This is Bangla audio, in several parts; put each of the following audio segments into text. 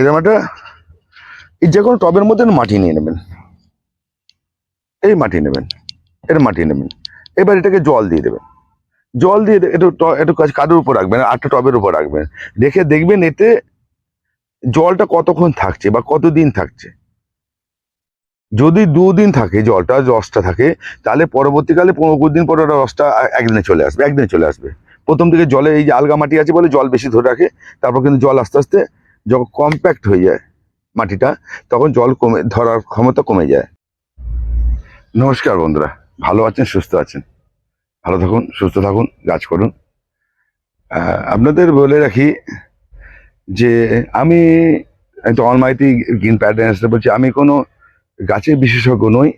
এরকম একটা যে কোনো টবের মধ্যে মাটি নিয়ে নেবেন। এই মাটি নেবেন, এর মাটি নেবেন। এবার এটাকে জল দিয়ে দেবেন। জল দিয়ে একটু একটু কাজ কাদের উপর রাখবেন, আটটা টবের উপর রাখবেন। রেখে দেখবেন এতে জলটা কতক্ষণ থাকছে বা কতদিন থাকছে। যদি দুদিন থাকে, জলটা, রসটা থাকে, তাহলে পরবর্তীকালে পনেরো দিন পরে ওটা রসটা একদিনে চলে আসবে, একদিনে চলে আসবে। প্রথম দিকে জলে এই যে আলগা মাটি আছে বলে জল বেশি ধরে রাখে, তারপর কিন্তু জল আস্তে আস্তে যখন কম্প্যাক্ট হয়ে যায় মাটিটা, তখন জল কমে, ধরার ক্ষমতা কমে যায়। নমস্কার বন্ধুরা, ভালো আছেন, সুস্থ আছেন? ভালো থাকুন, সুস্থ থাকুন গাছ করুন। আপনাদের বলে রাখি যে আমি একটা অলমাইতি গ্রিন প্যাটার্ন বলছি। আমি কোনো গাছের বিশেষজ্ঞ নই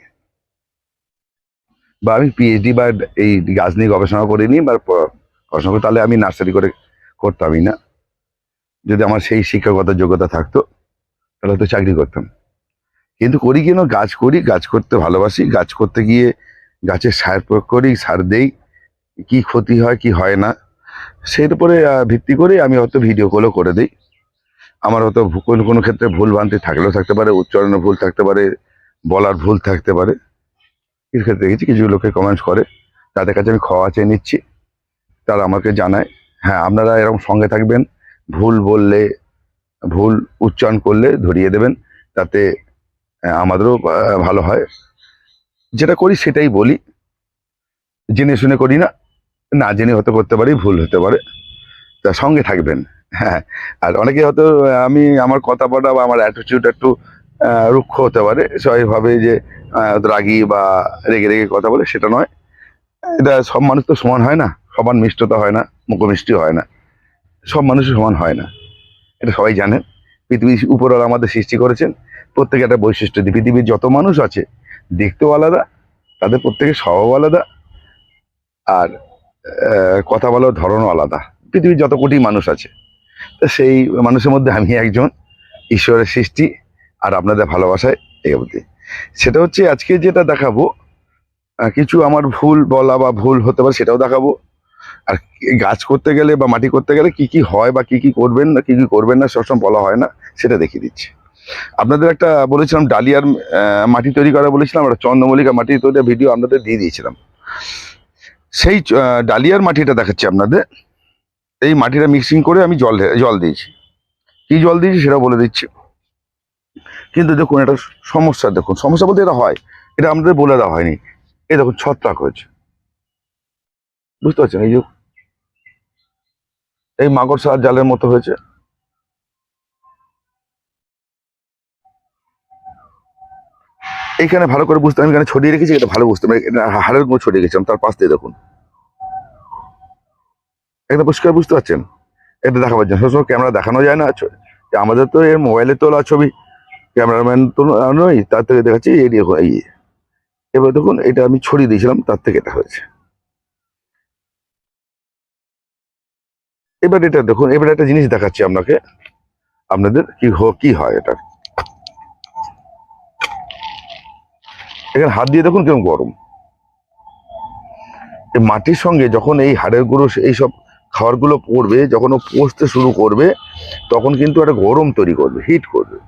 বা আমি পিএইচডি বা এই গাছ নিয়ে গবেষণা করিনি বা প- গবেষণা করি তাহলে আমি নার্সারি করে করতামই না। যদি আমার সেই শিক্ষাগত যোগ্যতা থাকতো, তাহলে তো চাকরি করতাম। কিন্তু করি কেন গাছ করি, গাছ করতে ভালোবাসি, গাছ করতে গিয়ে গাছের সার প্রয়োগ করি, সার দেই, কি ক্ষতি হয়, কি হয় না সের উপরে ভিত্তি করে আমি হয়তো ভিডিও কলও করে দিই। আমার হয়তো কোনো কোনো ক্ষেত্রে ভুল ভ্রান্তি থাকলেও থাকতে পারে উচ্চারণে ভুল থাকতে পারে, বলার ভুল থাকতে পারে। এর ক্ষেত্রে দেখেছি কিছু লোকে কমেন্টস করে, তাদের কাছে আমি ক্ষমা চেয়ে নিচ্ছি, তারা আমাকে জানায় হ্যাঁ আপনারা এরকম সঙ্গে থাকবেন ভুল বললে, ভুল উচ্চারণ করলে ধরিয়ে দেবেন, তাতে আমাদেরও ভালো হয়। যেটা করি সেটাই বলি। জেনে শুনে করি না না জেনে হতে করতে পারি, ভুল হতে পারে। তা সঙ্গে থাকবেন হ্যাঁ। আর অনেকে হয়তো, আমি আমার কথা বলা বা আমার অ্যাটিটিউড একটু রুক্ষ হতে পারে, স্বাভাবিকভাবে যে রাগী বা রেগে রেগে কথা বলে, সেটা নয়। এটা সব মানুষ তো সমান হয় না, সমান মিষ্টতা হয় না, মুখমিষ্টি হয় না। সব মানুষের সমান হয় না। এটা সবাই জানেন পৃথিবীর উপরওয়ালা আমাদের সৃষ্টি করেছেন। প্রত্যেকে একটা বৈশিষ্ট্য পৃথিবীর যত মানুষ আছে, দেখতেও আলাদা, তাদের প্রত্যেকের স্বভাব আলাদা, আর কথা বলার ধরনও আলাদা। পৃথিবীর যত কোটি মানুষ আছে, তো সেই মানুষের মধ্যে আমি একজন। ঈশ্বরের সৃষ্টি আর আপনাদের ভালোবাসায় এগোতে সেটা হচ্ছে আজকে যেটা দেখাবো কিছু আমার ভুল বলা বা ভুল হতে পারে সেটাও দেখাবো। আর গাছ করতে গেলে বা মাটি করতে গেলে কি কি হয় বা কি কি করবেন না, কি কি করবেন না, সবসময় বলা হয় না, সেটা দেখিয়ে দিচ্ছি। আপনাদের একটা বলেছিলাম ডালিয়ার মাটি তৈরি করা বলেছিলাম, একটা চন্দ্রমল্লিকা মাটি তৈরি ভিডিও আপনাদের দিয়ে দিয়েছিলাম। সেই ডালিয়ার মাটিটা দেখাচ্ছি আপনাদের। এই মাটিটা মিক্সিং করে আমি জল জল দিয়েছি। কি জল দিয়েছি সেটা বলে দিচ্ছি। কিন্তু দেখুন, এটা সমস্যা দেখুন, সমস্যা বলতে এটা হয়। এটা আমাদের বলে দেওয়া হয়নি। এই দেখুন, ছত্রাক হয়েছে। বুঝতে পারছেন? এই যে এই মাকড়সার জালের মতো হয়েছে। এইখানে ভালো করে বুঝতে আমি এখানে ছড়িয়ে রেখেছি, এটা ভালো বুঝতে এটা হাড়ের গুঁড়ো ছড়িয়ে গেছিলাম তার পাশ দিয়ে দেখুন। এটা পরিষ্কার বুঝতে পারছেন? এটা দেখাবার জন্য। সবসময় ক্যামেরা দেখানো যায় না যে আমাদের তো এর মোবাইলে তোলা ছবি, ক্যামেরাম্যান তো নই তার থেকে দেখাচ্ছি, এই এবার দেখুন, এটা আমি ছড়িয়ে দিয়েছিলাম, তার থেকে এটা হয়েছে। এবার এটা দেখুন, এবার একটা জিনিস দেখাচ্ছি আপনাকে। আপনাদের কি কি হয় এটা? এখানে হাত দিয়ে দেখুন কেমন গরম। এই মাটির সঙ্গে যখন এই হাড়ের গুঁড়ো এইসব খাবারগুলো পড়বে, যখন ও পচতে শুরু করবে, তখন কিন্তু একটা গরম তৈরি করবে হিট করবে।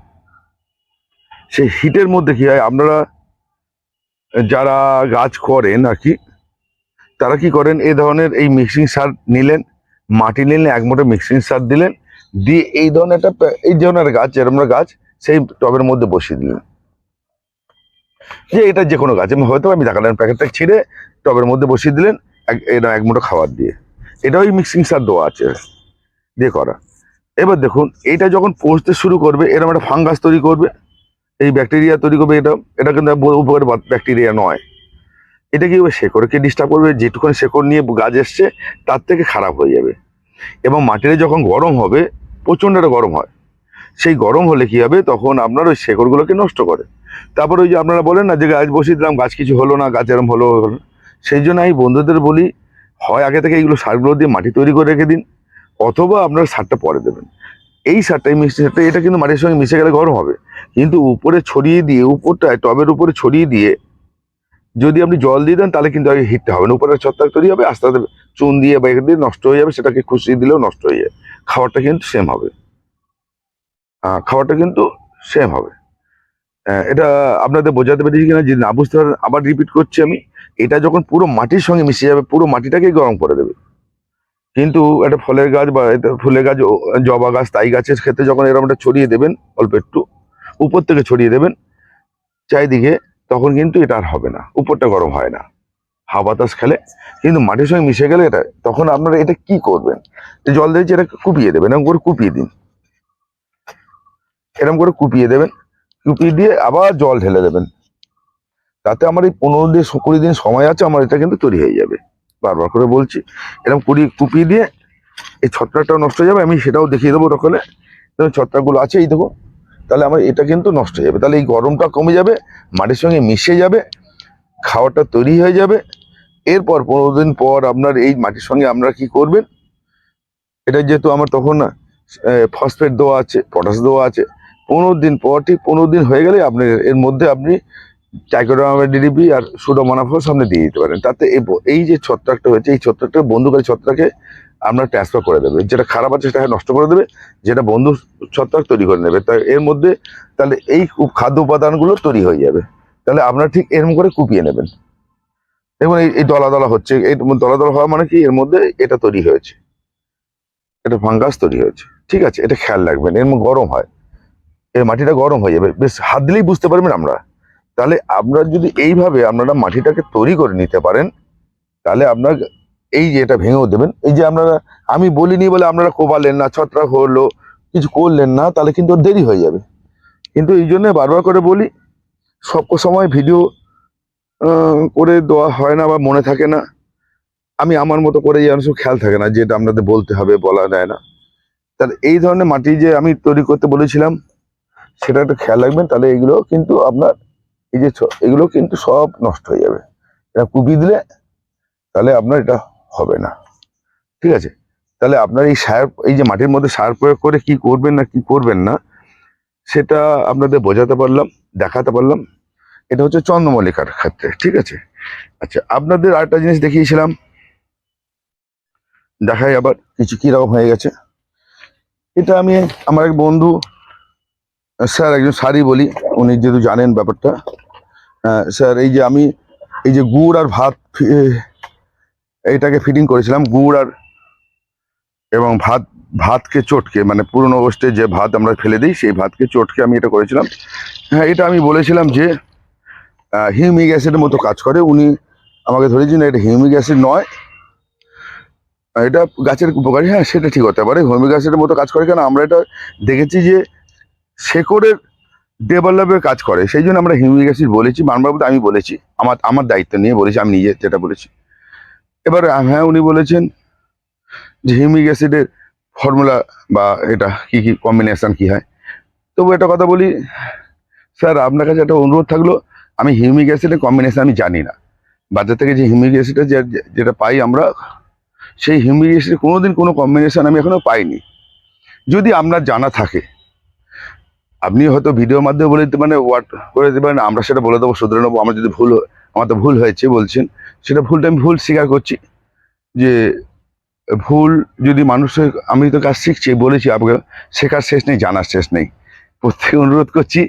সেই হিটের মধ্যে কি হয়, আপনারা যারা গাছ করেন আর কি, তারা কি করেন এই ধরনের এই মিক্সিং সার নিলেন মাটি নিলেন, এক মোটা মিক্সিং সার দিলেন, দিয়ে এই ধরনের একটা এই ধরনের গাছ, যেরকম গাছ, সেই টবের মধ্যে বসিয়ে দিলেন। যে এটা যে কোনো গাছ হয়তো আমি দেখালাম প্যাকেটটা ছিঁড়ে টবের মধ্যে বসিয়ে দিলেন, এক এটা এক মুঠো খাবার দিয়ে। এটা ওই মিক্সিং সার দেওয়া আছে, দিয়ে করা। এবার দেখুন, এটা যখন পচতে শুরু করবে এরকম একটা ফাঙ্গাস তৈরি করবে, এই ব্যাকটেরিয়া তৈরি করবে, এটা এটা কিন্তু উপকারী ব্যাকটেরিয়া নয়। এটা কি শেকড়কে ডিস্টার্ব করবে যেটুকুনি শেকড় নিয়ে গাছ এসছে, তার থেকে খারাপ হয়ে যাবে। এবং মাটিতে যখন গরম হবে, প্রচণ্ড একটা গরম হয়। সেই গরম হলে কি হবে? তখন আপনার ওই শেকড়গুলোকে নষ্ট করে। তারপর ওই যে আপনারা বলেন না যে গাছ বসিয়ে দিলাম, গাছ কিছু হলো না, গাছ এরম হলো হলো সেই জন্য আমি বন্ধুদের বলি, হয় আগে থেকে এইগুলো সারগুলো দিয়ে মাটি তৈরি করে রেখে দিন, অথবা আপনার সারটা পরে দেবেন। এই সারটা, এই মিষ্টি সারটা, এটা কিন্তু মাটির সঙ্গে মিশে গেলে গরম হবে। কিন্তু উপরে ছড়িয়ে দিয়ে, উপরটায়, টবের উপরে ছড়িয়ে দিয়ে যদি আপনি জল দিয়ে দেন তাহলে কিন্তু আগে হিটটা হবে না। উপরে ছত্রাক তৈরি হবে আস্তে আস্তে চুন দিয়ে বা দিয়ে নষ্ট হয়ে যাবে সেটাকে খুশিয়ে দিলেও নষ্ট হয়ে যাবে খাবারটা কিন্তু সেম হবে। আহ, খাবারটা কিন্তু সেম হবে। আহ, এটা আপনাদের বোঝাতে পেরেছি কিনা যদি না বুঝতে পারেন আবার রিপিট করছি আমি। এটা যখন পুরো মাটির সঙ্গে মিশে যাবে পুরো মাটিটাকেই গরম করে দেবে। কিন্তু একটা ফলের গাছ বা ফুলের গাছ জবা গাছ তাই গাছের ক্ষেত্রে যখন এরকম একটা ছড়িয়ে দেবেন অল্প একটু উপর থেকে ছড়িয়ে দেবেন চারিদিকে তখন কিন্তু এটা আর হবে না, উপরটা গরম হয় না। হাওয়া বাতাস খেলে কিন্তু মাটির সঙ্গে মিশে গেলে এটা, তখন আপনারা এটা কি করবেন? জল দিয়েছি, এটা কুপিয়ে দেবেন, এরকম করে কুপিয়ে দিন। এরকম করে কুপিয়ে দেবেন, কুপিয়ে দিয়ে আবার জল ঢেলে দেবেন। তাতে আমার এই পনেরো দিন, কুড়ি দিন সময় আছে, আমার এটা কিন্তু তৈরি হয়ে যাবে। বারবার করে বলছি, এরকম কুড়ি কুপিয়ে দিয়ে এই ছত্রাকটাও নষ্ট হয়ে যাবে, আমি সেটাও দেখিয়ে দেবো তখন ছত্রাকগুলো আছে, এই দেখো তাহলে আমার এটা কিন্তু নষ্ট হয়ে যাবে। তাহলে এই গরমটা কমে যাবে, মাটির সঙ্গে মিশে যাবে, খাওয়াটা তৈরি হয়ে যাবে। এরপর পনেরো দিন পর আপনার এই মাটির সঙ্গে আপনারা কি করবেন? এটা যেহেতু আমার তখন ফসফেট দেওয়া আছে পটাশ দেওয়া আছে, পনেরো দিন পর ঠিক পনেরো দিন হয়ে গেলে আপনি এর মধ্যে আপনি টাইকোডামা ডিডিপি আর সুডোমোনাফল সামনে দিয়ে দিতে পারেন। তাতে এই এই যে ছত্রাকটা হয়েছে, এই ছত্রাকটা বন্ধুকারী ছত্রাকে আমরা ট্রান্সফার করে দেবে। যেটা খারাপ আছে সেটাকে নষ্ট করে দেবে। যেটা বন্ধু ছত্রাক তৈরি করে নেবে তাই এর মধ্যে তাহলে এই খাদ্য উপাদানগুলো তৈরি হয়ে যাবে। তাহলে আপনারা ঠিক এরম করে কুপিয়ে নেবেন। এবং এই এই দলা দলা হচ্ছে। এই দলা দলা হওয়া মানে কি? এর মধ্যে এটা তৈরি হয়েছে। এটা ফাঙ্গাস তৈরি হয়েছে। ঠিক আছে, এটা খেয়াল রাখবেন। এর গরম হয়। এই মাটিটা গরম হয়ে যাবে। বেশ, হাত দিলেই বুঝতে পারবেন আমরা। তাহলে আপনারা যদি এইভাবে আপনারা মাটিটাকে তৈরি করে নিতে পারেন, তাহলে আপনার এই যে এটা ভেঙেও দেবেন। এই যে আপনারা, আমি বলিনি বলে আপনারা কোপালেন না, ছত্রাক হলো, কিছু করলেন না, তাহলে কিন্তু ওর দেরি হয়ে যাবে। কিন্তু এই জন্যে বারবার করে বলি, সব সময় ভিডিও করে দেওয়া হয় না বা মনে থাকে না। আমি আমার মতো করে যেন সব খেয়াল থাকে না, যেটা আপনাদের বলতে হবে, বলা যায় না। তাহলে এই ধরনের মাটি যে আমি তৈরি করতে বলেছিলাম, সেটা একটু খেয়াল রাখবেন, তাহলে এগুলো কিন্তু আপনার, এই যে এগুলো কিন্তু সব নষ্ট হয়ে যাবে। এটা কুপি দিলে, তাহলে আপনার এটা হবে না। ঠিক আছে? তাহলে আপনার এই সার, এই যে মাটির মধ্যে সার প্রয়োগ করে কি করবেন না কি করবেন না, সেটা আপনাদের বোঝাতে পারলাম, দেখাতে পারলাম। এটা হচ্ছে চন্দ্রমল্লিকার ক্ষেত্রে, ঠিক আছে? আচ্ছা আপনাদের আরেকটা জিনিস দেখিয়েছিলাম। দেখাই আবার কিছু কীরকম হয়ে গেছে। এটা আমি আমার এক বন্ধু, স্যার একজন সারি বলি, উনি যেহেতু জানেন ব্যাপারটা স্যার এই যে আমি, এই যে গুড় আর ভাত এইটাকে ফিটিং করেছিলাম, গুড় আর এবং ভাত, ভাতকে চটকে মানে পুরনো অবস্থায় যে ভাত আমরা ফেলে দিই, সেই ভাতকে চটকে আমি এটা করেছিলাম। হ্যাঁ এটা আমি বলেছিলাম যে হিউমিক অ্যাসিডের মতো কাজ করে। উনি আমাকে ধরেছেন এটা হিউমিক অ্যাসিড নয়। এটা গাছের উপকারী। হ্যাঁ সেটা ঠিক হতে পারে। হিউমিক অ্যাসিডের মতো কাজ করে কেন? আমরা এটা দেখেছি যে শেকড়ের ডেভেলপের কাজ করে। সেই জন্য আমরা হিউমিক অ্যাসিড বলেছি। বারবার আমি বলেছি। আমার আমার দায়িত্ব নিয়ে বলেছি। আমি নিজে যেটা বলেছি। এবার হ্যাঁ উনি বলেছেন যে হিউমিক অ্যাসিডের ফর্মুলা বা এটা কি কি কম্বিনেশান কি হয়। তবু একটা কথা বলি, স্যার, আপনার কাছে একটা অনুরোধ থাকল, আমি হিউমিক অ্যাসিডের কম্বিনেশান আমি জানি না। বাজার থেকে যে হিউমিক অ্যাসিডের যে যেটা পাই আমরা, সেই হিউমিক অ্যাসিডের কোনো দিন কোনো কম্বিনেশান আমি এখনও পাইনি। যদি আপনার জানা থাকে, আপনি হয়তো ভিডিওর মাধ্যমে বলে দিতে মানে ওয়াট করে দিতে পারেন, আমরা সেটা বলে দেবো, শুধরে নেব, আমার যদি ভুল আমার তো ভুল হয়েছে বলছেন সেটা ভুলটা আমি ভুল স্বীকার করছি, যে ভুল যদি মানুষের, আমি তো কাজ শিখছি, বলেছি আপনাকে, শেখার শেষ নেই, জানার শেষ নেই। প্রত্যেকে অনুরোধ করছি,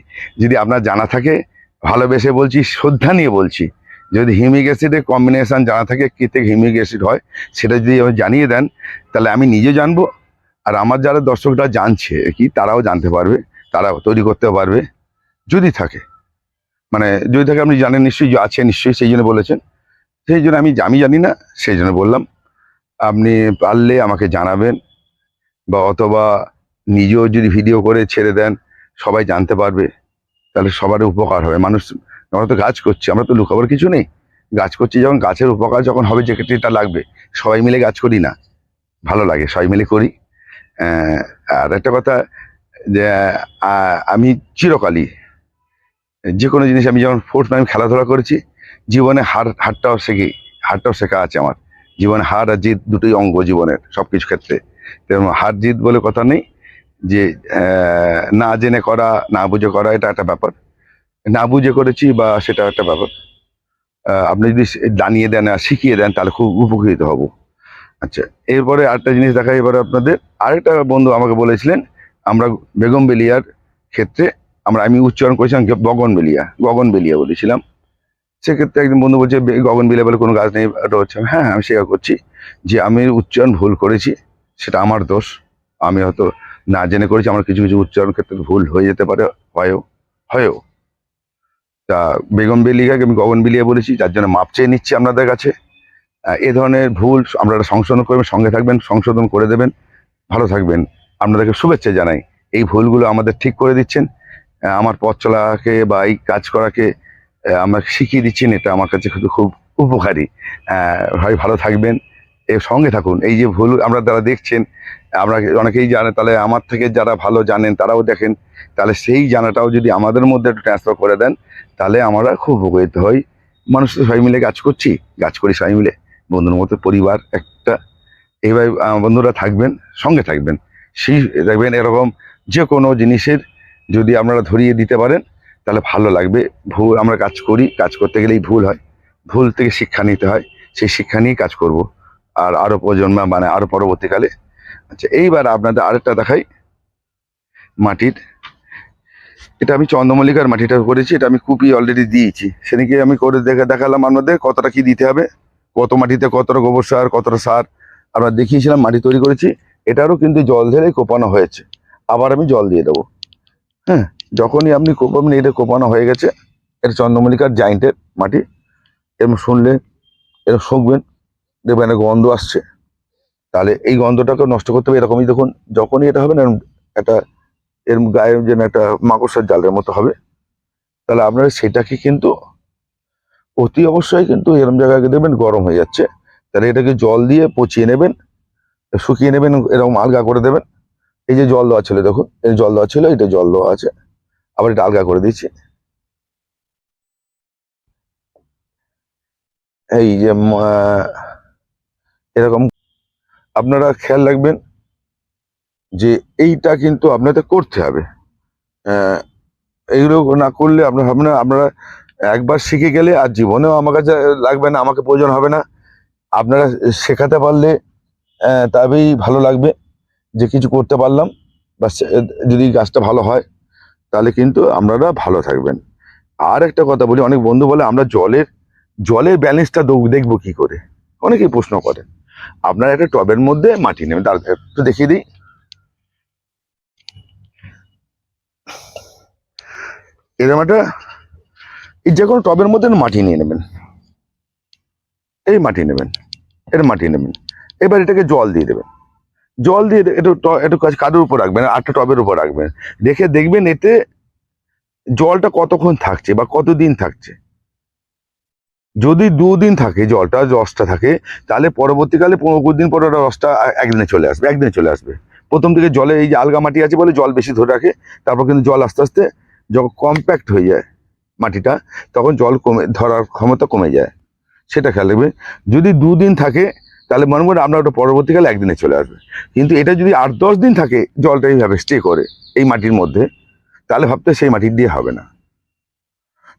যদি আপনার জানা থাকে, ভালোবেসে বলছি, শ্রদ্ধা নিয়ে বলছি। যদি হিউমিক অ্যাসিডের কম্বিনেশন জানা থাকে, কী থেকে হিউমিক অ্যাসিড হয়, সেটা যদি আমি জানিয়ে দেন, তাহলে আমি নিজে জানব, আর আমার যারা দর্শকরা জানছে, কি তারাও জানতে পারবে তারাও তৈরি করতে পারবে, যদি থাকে। মানে যদি থাকে, আপনি জানেন, নিশ্চয়ই আছে নিশ্চয়ই সেই জন্য বলেছেন। সেই জন্য আমি আমি জানি না, সেই জন্য বললাম, আপনি পারলে আমাকে জানাবেন, বা অথবা নিজেও যদি ভিডিও করে ছেড়ে দেন, সবাই জানতে পারবে, তাহলে সবারই উপকার হবে। মানুষ আমরা তো গাছ করছি, আমরা তো লুকাবার কিছু নেই। গাছ করছি যখন, গাছের উপকার যখন হবে, যে ক্ষেত্রে লাগবে। সবাই মিলে গাছ করি না। ভালো লাগে, সবাই মিলে করি। আর একটা কথা, যে আমি চিরকালই যে কোনো জিনিস আমি যেমন ফোর্থ আমি খেলাধুলা করেছি জীবনে হার, হারটাও শেখি, হারটাও শেখা আছে আমার। জীবনে হার আর জিত দুটোই অঙ্গ জীবনের সব কিছু ক্ষেত্রে। তেমন হার, জিত বলে কথা নেই, যে না জেনে করা, না বুঝে করা, এটা একটা ব্যাপার। না বুঝে করেছি বা সেটা একটা ব্যাপার। আপনি যদি জানিয়ে দেন আর শিখিয়ে দেন, তাহলে খুব উপকৃত হব। আচ্ছা এরপরে আরেকটা জিনিস দেখা, এবারে আপনাদের। আরেকটা বন্ধু আমাকে বলেছিলেন, আমরা বেগম বেলিয়ার ক্ষেত্রে, আমরা, আমি উচ্চারণ করেছিলাম গগন বেলিয়া গগন বেলিয়া বলেছিলাম। সেক্ষেত্রে একজন বন্ধু বলছে গগন বেলিয়া বলে কোনো গাছ নেই ওটা হচ্ছে। হ্যাঁ আমি স্বীকার করছি যে আমি উচ্চারণ ভুল করেছি, সেটা আমার দোষ। আমি হয়তো না জেনে করেছি, আমার কিছু কিছু উচ্চারণ ক্ষেত্রে ভুল হয়ে যেতে পারে, হয়ও হয়ও। তা বেগম বেলিয়াকে আমি গগন বেলিয়া বলেছি, যার জন্য মাপ চেয়ে নিচ্ছি আপনাদের কাছে। এ ধরনের ভুল আপনারা সংশোধন করবেন, সঙ্গে থাকবেন, সংশোধন করে দেবেন। ভালো থাকবেন। আপনাদেরকে শুভেচ্ছা জানাই। এই ভুলগুলো আমাদের ঠিক করে দিচ্ছেন। আমার পথ চলাকে বা এই কাজ করাকে আমাকে শিখিয়ে দিচ্ছেন এটা আমার কাছে খুব খুব উপকারী। হয় ভালো থাকবেন, এর সঙ্গে থাকুন। এই যে ভুল আমরা যারা দেখছেন, আমরা অনেকেই জানে, তাহলে আমার থেকে যারা ভালো জানেন, তারাও দেখেন। তাহলে সেই জানাটাও যদি আমাদের মধ্যে একটু ট্রান্সফার করে দেন, তাহলে আমরা খুব উপকৃত হই। মানুষ তো সবাই মিলে কাজ করছি, কাজ করি সবাই মিলে। বন্ধুর মতো পরিবার একটা। এইভাবে বন্ধুরা থাকবেন, সঙ্গে থাকবেন। সেই দেখবেন এরকম যে কোনো জিনিসের যদি আপনারা ধরিয়ে দিতে পারেন তাহলে ভালো লাগবে। ভুল আমরা কাজ করি, কাজ করতে গেলেই ভুল হয়। ভুল থেকে শিক্ষা নিতে হয়, সেই শিক্ষা নিয়ে কাজ করব। আর আরও প্রজন্ম মানে আরও পরবর্তীকালে। আচ্ছা এইবার আপনাদের আরেকটা দেখাই মাটির। এটা আমি চন্দ্রমল্লিকার মাটিটা করেছি, এটা আমি কুপি অলরেডি দিয়েছি। সেদিকে আমি করে দেখে দেখালাম আপনাদের কতটা কি দিতে হবে, কত মাটিতে কতটা গোবর সার, কতটা সার। আমরা দেখিয়েছিলাম, মাটি তৈরি করেছি, এটারও কিন্তু জল ঢেলে কোপানো হয়েছে। আবার আমি জল দিয়ে দেবো। হ্যাঁ যখনই আপনি কোপাবেন এটা কোপানো হয়ে গেছে, এটা চন্দ্রমল্লিকার জাইন্টের মাটি এরকম শুনলে এরকম শুকবেন, দেখবেন একটা গন্ধ আসছে। তাহলে এই গন্ধটাকে নষ্ট করতে হবে এরকমই দেখুন, যখনই এটা হবে না এরম একটা এর গায়ে যেন একটা মাকড়সার জালের মতো হবে। তাহলে আপনারা সেটাকে কিন্তু অতি অবশ্যই কিন্তু এরকম জায়গায় দেখবেন গরম হয়ে যাচ্ছে। তাহলে এটাকে জল দিয়ে পচিয়ে নেবেন, শুকিয়ে নেবেন, এরকম আলগা করে দেবেন। এই যে জল দেওয়া ছিল দেখুন, এই জল দেওয়া ছিল, এটা জল দেওয়া আছে। আবার এটা আলগা করে দিচ্ছি। এই যে এরকম আপনারা খেয়াল রাখবেন যে এইটা কিন্তু আপনাদের করতে হবে। এইগুলো না করলে আপনার হবে না, আপনারা একবার শিখে গেলে আর জীবনেও আমার কাছে লাগবে না, আমাকে প্রয়োজন হবে না। আপনারা শেখাতে পারলে তবেই ভালো লাগবে যে কিছু করতে পারলাম। বা যদি গাছটা ভালো হয় তাহলে কিন্তু আপনারা ভালো থাকবেন। আর একটা কথা বলি, অনেক বন্ধু বলে আমরা জলের জলের ব্যালেন্সটা দেখব কি করে? অনেকেই প্রশ্ন করে আপনারা একটা টবের মধ্যে মাটি নেবেন, তার একটু দেখিয়ে দিই। এরকম একটা যে কোনো টবের মধ্যে মাটি নিয়ে নেবেন। এই মাটি নেবেন, এর মাটি নেবেন। এবার এটাকে জল দিয়ে দেবেন। জল দিয়ে একটু একটু কাদের উপর রাখবেন, আটটা টবের উপর রাখবেন। রেখে দেখবেন এতে জলটা কতক্ষণ থাকছে বা কতদিন থাকছে। যদি দুদিন থাকে জলটা, রসটা থাকে, তাহলে পরবর্তীকালে পনেরো কুড়ি দিন পরে ওটা রসটা একদিনে চলে আসবে, একদিনে চলে আসবে। প্রথম থেকে জলে এই যে আলগা মাটি আছে বলে জল বেশি ধরে রাখে, তারপর কিন্তু জল আস্তে আস্তে যখন কম্প্যাক্ট হয়ে যায় মাটিটা, তখন জল কমে ধরার ক্ষমতা কমে যায়। সেটা খেয়াল রাখবে যদি দুদিন থাকে তাহলে মনে করেন আপনার ওটা পরবর্তীকালে একদিনে চলে আসবে। কিন্তু এটা যদি আট, দশ দিন থাকে, জলটা এইভাবে স্টে করে এই মাটির মধ্যে, তাহলে ভাবতে সেই মাটি দিয়ে হবে না।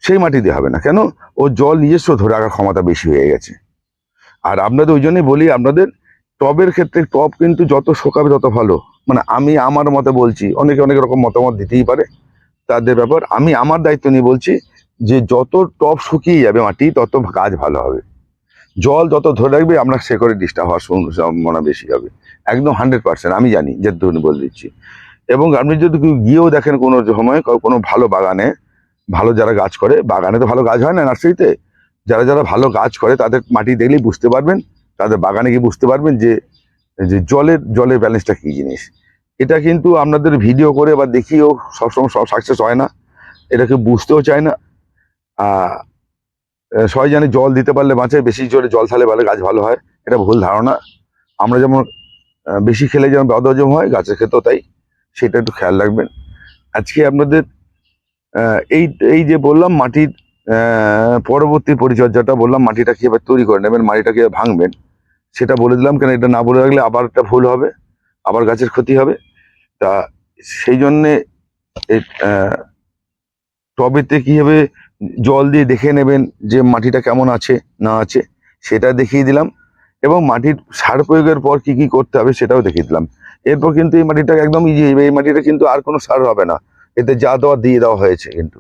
সেই মাটি দিয়ে হবে না। কেন? ও জল নিজস্ব ধরে রাখার ক্ষমতা বেশি হয়ে গেছে। আর আপনাদের ওই জন্যই বলি, আপনাদের টবের ক্ষেত্রে টব কিন্তু যত শোকাবে তত ভালো। মানে আমি আমার মতে বলছি, অনেকে অনেক রকম মতামত দিতেই পারে তাদের ব্যাপার। আমি আমার দায়িত্ব নিয়ে বলছি যে যত টব শুকিয়ে যাবে মাটি, তত গাছ ভালো হবে। জল যত ধরে রাখবে, আপনার শেকড়ে ডিস্টার্ব হওয়ার সম- সম্ভাবনা বেশি হবে। একদম হান্ড্রেড পার্সেন্ট আমি জানি যে ধরুন বলে দিচ্ছি। এবং আপনি যদি গিয়েও দেখেন কোনো সময় কোনো ভালো বাগানে, ভালো যারা গাছ করে, বাগানে তো ভালো গাছ হয় না নার্সারিতে। যারা যারা ভালো গাছ করে, তাদের মাটি দেখলেই বুঝতে পারবেন, তাদের বাগানে গিয়ে বুঝতে পারবেন যে যে জলের জলের ব্যালেন্সটা কী জিনিস। এটা কিন্তু আপনাদের ভিডিও করে বা দেখিয়েও সবসময় সব সাকসেস হয় না। এটাকে বুঝতেও চায় না। সবাই জানে জল দিতে পারলে বাঁচে, বেশি জোরে জল থালে পারলে গাছ ভালো হয়, এটা ভুল ধারণা। আমরা যেমন বেশি খেলে যেমন বদহজম হয়, গাছের ক্ষেত্রেও তাই, সেটা একটু খেয়াল রাখবেন। আজকে আপনাদের এই এই যে বললাম মাটির পরবর্তী পরিচর্যাটা বললাম মাটিটা কীভাবে তৈরি করে নেবেন, মাটিটা কীভাবে ভাঙবেন, সেটা বলে দিলাম, কেন এটা না বলে রাখলে আবার একটা ভুল হবে, আবার গাছের ক্ষতি হবে। তা সেই জন্যে টবেতে কীভাবে জল দিয়ে দেখে নেবেন যে মাটিটা কেমন আছে, না আছে, সেটা দেখিয়ে দিলাম। এবং মাটির সার প্রয়োগের পর কি কি করতে হবে সেটাও দেখিয়ে দিলাম। এরপর কিন্তু এই মাটিটা একদম ইজি এই মাটিটা কিন্তু আর কোনো সার হবে না। এতে যা দেওয়া দিয়ে দেওয়া হয়েছে কিন্তু।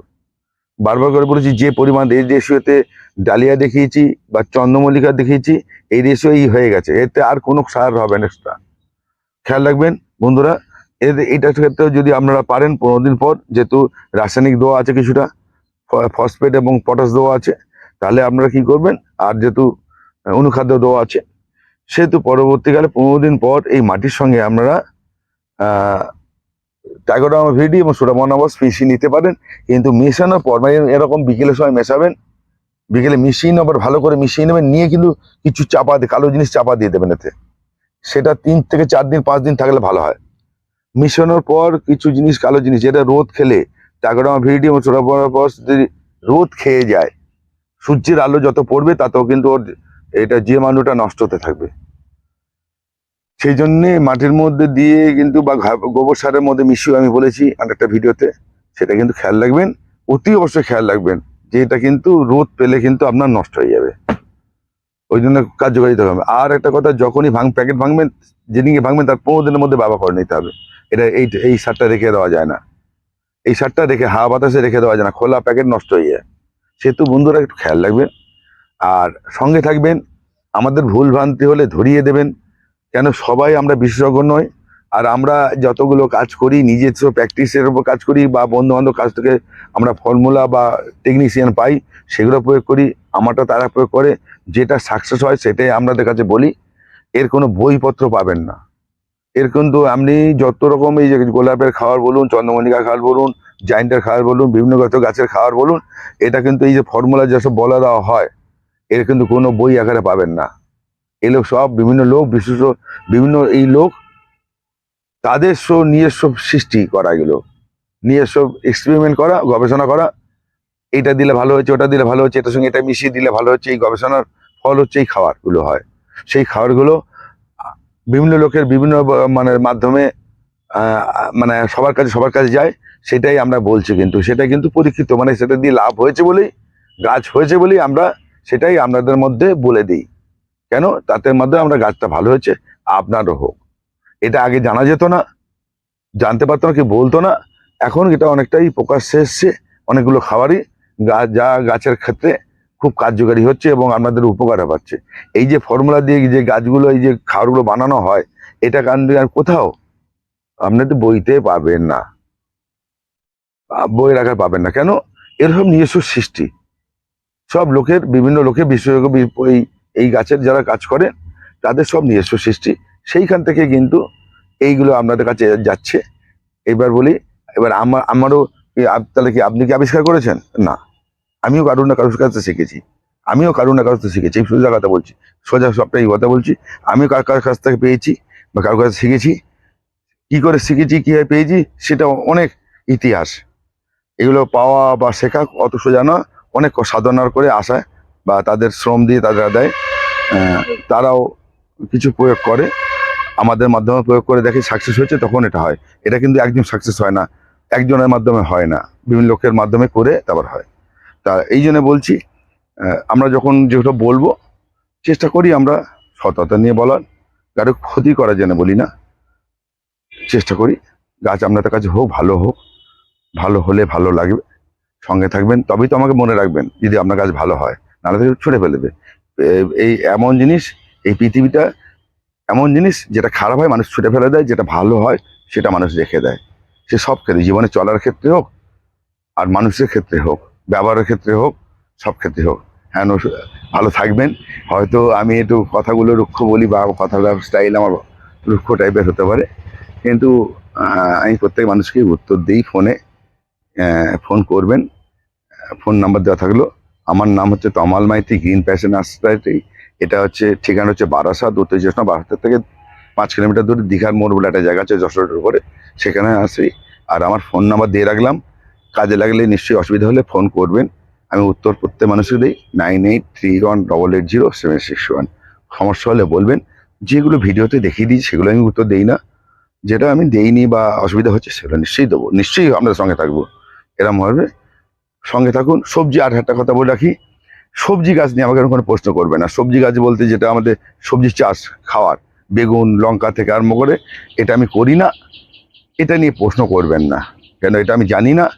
বারবার করে বলেছি, যে পরিমাণ এই রেশিওতে ডালিয়া দেখিয়েছি বা চন্দ্রমল্লিকা দেখিয়েছি, এই রেশিও এই হয়ে গেছে। এতে আর কোনো সার হবে না এক্সট্রা খেয়াল রাখবেন বন্ধুরা এর এইটার ক্ষেত্রে যদি আপনারা পারেন, পনেরো দিন পর, যেহেতু রাসায়নিক দেওয়া আছে কিছুটা ফসফেট এবং পটাশ দেওয়া আছে। তাহলে আপনারা কি করবেন? আর যেহেতু অনুখাদ্য দেওয়া আছে, সেহেতু পরবর্তীকালে পনেরো দিন পর এই মাটির সঙ্গে আপনারা টাইগোডামা ভিডি এবং সোডামনাবাস মিশিয়ে নিতে পারেন। কিন্তু মেশানোর পর মানে এরকম বিকেলের সময় মেশাবেন, বিকেলে মিশিয়ে নেবার ভালো করে মিশিয়ে নেবেন, নিয়ে কিন্তু কিছু চাপা দিয়ে, কালো জিনিস চাপা দিয়ে দেবেন এতে। সেটা তিন থেকে চার দিন, পাঁচ দিন থাকলে ভালো হয়। মিশানোর পর কিছু জিনিস, কালো জিনিস, যেটা রোদ খেলে টাইগোডামা ভিডি এবং সোডামনাবাস যদি রোদ খেয়ে যায়, সূর্যের আলো যত পড়বে তাতেও কিন্তু ওর এটা যে মানুটা নষ্ট হতে থাকবে। সেই জন্যে মাটির মধ্যে দিয়ে কিন্তু বা গোবর সারের মধ্যে মিশিয়ে আমি বলেছি আর একটা ভিডিওতে, সেটা কিন্তু খেয়াল রাখবেন, অতি অবশ্যই খেয়াল রাখবেন যে এটা কিন্তু রোদ পেলে কিন্তু আপনার নষ্ট হয়ে যাবে। ওই জন্য কার্যকারিতা হবে। আর একটা কথা, যখনই ভাঙ প্যাকেট ভাঙবেন যেদিকে ভাঙবেন তার পনেরো দিনের মধ্যে ব্যবহার করে নিতে হবে। এটা এই এই সারটা রেখে দেওয়া যায় না। এই সারটা রেখে হাওয়া বাতাসে রেখে দেওয়া যায় না, খোলা প্যাকেট নষ্ট হয়ে যায়। সেহেতু বন্ধুরা, একটু খেয়াল রাখবেন। আর সঙ্গে থাকবেন, আমাদের ভুল ভ্রান্তি হলে ধরিয়ে দেবেন, কেন সবাই আমরা বিশেষজ্ঞ নয় আর আমরা যতগুলো কাজ করি নিজস্ব প্র্যাকটিসের উপর কাজ করি, বা বন্ধু বান্ধব কাছ থেকে আমরা ফর্মুলা বা টেকনিশিয়ান পাই, সেগুলো প্রয়োগ করি, আমারটা তারা প্রয়োগ করে, যেটা সাকসেস হয়, সেটাই আমাদের কাছে বলি। এর কোনো বইপত্র পাবেন না। এর কিন্তু আপনি যত রকম এই যে গোলাপের খাবার বলুন চন্দ্রমল্লিকা খাবার বলুন, জাইন্টের খাবার বলুন, বিভিন্ন গাছ গাছের খাবার বলুন, এটা কিন্তু এই যে ফর্মুলা যেসব বলা দেওয়া হয়, এর কিন্তু কোনো বই আকারে পাবেন না। এই লোক সব বিভিন্ন লোক, বিশেষ বিভিন্ন এই লোক, তাদের সব নিজস্ব সৃষ্টি করা এগুলো। নিজস্ব এক্সপেরিমেন্ট করা, গবেষণা করা, এটা দিলে ভালো হচ্ছে ওটা দিলে ভালো হচ্ছে এটার সঙ্গে এটা মিশিয়ে দিলে ভালো হচ্ছে, এই গবেষণার ফল হচ্ছে এই খাবারগুলো হয়। সেই খাবারগুলো বিভিন্ন লোকের বিভিন্ন মানে মাধ্যমে মানে সবার কাছে সবার কাছে যায়, সেটাই আমরা বলছি কিন্তু। সেটা কিন্তু পরীক্ষিত মানে সেটা দিয়ে লাভ হয়েছে বলেই, গাছ হয়েছে বলেই আমরা সেটাই আপনাদের মধ্যে বলে দিই। কেন? তাতে মধ্যে আমরা গাছটা ভালো হয়েছে, আপনারও হোক। এটা আগে জানা যেত না, জানতে পারতো না কি বলতো না। এখন এটা অনেকটাই প্রকাশ্যে এসছে, অনেকগুলো খাবারই যা গাছের ক্ষেত্রে খুব কার্যকারী হচ্ছে এবং আপনাদের উপকার পাচ্ছে। এই যে ফর্মুলা দিয়ে যে গাছগুলো, এই যে খাবারগুলো বানানো হয়, এটা কান আর কোথাও আপনাদের বইতে পাবেন না। বই রাখার পাবেন না। কেন? এরকম নিজস্ব সৃষ্টি। সব লোকের, বিভিন্ন লোকে বিশেষজ্ঞ এই গাছের যারা কাজ করে তাদের সব নিজস্ব সৃষ্টি। সেইখান থেকে কিন্তু এইগুলো আপনাদের কাছে যাচ্ছে। এবার বলি, এবার আমার আমারও তাহলে কি আপনি কি আবিষ্কার করেছেন? না। আমিও কারুর না কারোর কাছে শিখেছি। আমিও কারুর না কারোর শিখেছি। এই সোজা কথা বলছি। সোজা সবটাই এই কথা বলছি। আমিও কার কার কাছ থেকে পেয়েছি বা কারোর কাছে শিখেছি? কি করে শিখেছি, কীভাবে পেয়েছি, সেটা অনেক ইতিহাস। এগুলো পাওয়া বা শেখা অত সোজা না অনেক সাধনার করে আসায় বা তাদের শ্রম দিয়ে তারা দেয় তারাও কিছু প্রয়োগ করে। আমাদের মাধ্যমে প্রয়োগ করে দেখে সাকসেস হয়েছে, তখন এটা হয়। এটা কিন্তু একজন সাকসেস হয় না। একজনের মাধ্যমে হয় না। বিভিন্ন লোকের মাধ্যমে করে তারপর হয়। তা এই জন্য বলছি আমরা যখন যেটা বলব, চেষ্টা করি আমরা সততা নিয়ে বলার, কারও ক্ষতি করার জন্য বলি না। চেষ্টা করি, গাছ আপনাদের কাছে হোক, ভালো হোক, ভালো হলে ভালো লাগবে, সঙ্গে থাকবেন, তবেই তো আমাকে মনে রাখবেন, যদি আপনার কাজ ভালো হয়, নাহলে তো ছুটে ফেলবে এই এমন জিনিস, এই পৃথিবীটা এমন জিনিস, যেটা খারাপ হয়, মানুষ ছুটে ফেলে দেয়, যেটা ভালো হয়, সেটা মানুষ রেখে দেয়। সে সব ক্ষেত্রে, জীবনে চলার ক্ষেত্রে হোক, আর মানুষের ক্ষেত্রে হোক ব্যবহারের ক্ষেত্রে হোক, সব ক্ষেত্রে হোক। হ্যাঁ ভালো থাকবেন। হয়তো আমি একটু কথাগুলো রুক্ষ বলি বা কথাটা স্টাইল আমার রুক্ষ টাইপের হতে পারে। কিন্তু আমি প্রত্যেক মানুষকে উত্তর দিই ফোনে। ফোন করবেন। ফোন নাম্বার দেওয়া থাকল। আমার নাম হচ্ছে তমাল মাইতি, গ্রিন প্যাশন আস্তাইটি এটা হচ্ছে, ঠিকানা হচ্ছে বারাসাত উত্তর চশমা বারাসাত থেকে পাঁচ কিলোমিটার দূরে দীঘার মোড় বলে একটা জায়গা আছে যশোরের উপরে। সেখানে আসি। আর আমার ফোন নাম্বার দিয়ে রাখলাম। কাজে লাগলে নিশ্চয়ই অসুবিধা হলে ফোন করবেন। আমি উত্তর প্রত্যেক মানুষকে দিই। Nine eight three one double eight zero seven six one সমস্যা হলে বলবেন। যেগুলো ভিডিওতে দেখিয়ে দিই সেগুলো আমি উত্তর দিই না। যেটা আমি দেইনি বা অসুবিধা হচ্ছে, সেগুলো নিশ্চয়ই দেবো। নিশ্চয়ই আপনাদের সঙ্গে থাকব। এরম হবে। সঙ্গে থাকুন। সবজি আর একটা কথা বলে রাখি। সবজি গাছ নিয়ে আমাকে কোনো প্রশ্ন করবে না। সবজি গাছ বলতে যেটা আমাদের সবজি চাষ খাওয়ার, বেগুন, লঙ্কা থেকে আরম্ভ করে, এটা আমি করি না। এটা নিয়ে প্রশ্ন করবেন না। কেন? এটা আমি জানি না।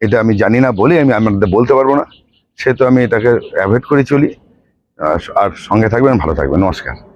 এটা আমি জানি না বলে, আমি আপনাদের বলতে পারব না। সে তো আমি এটাকে অ্যাভয়েড করে চলি। আর- আর সঙ্গে থাকবেন, ভালো থাকবেন। নমস্কার।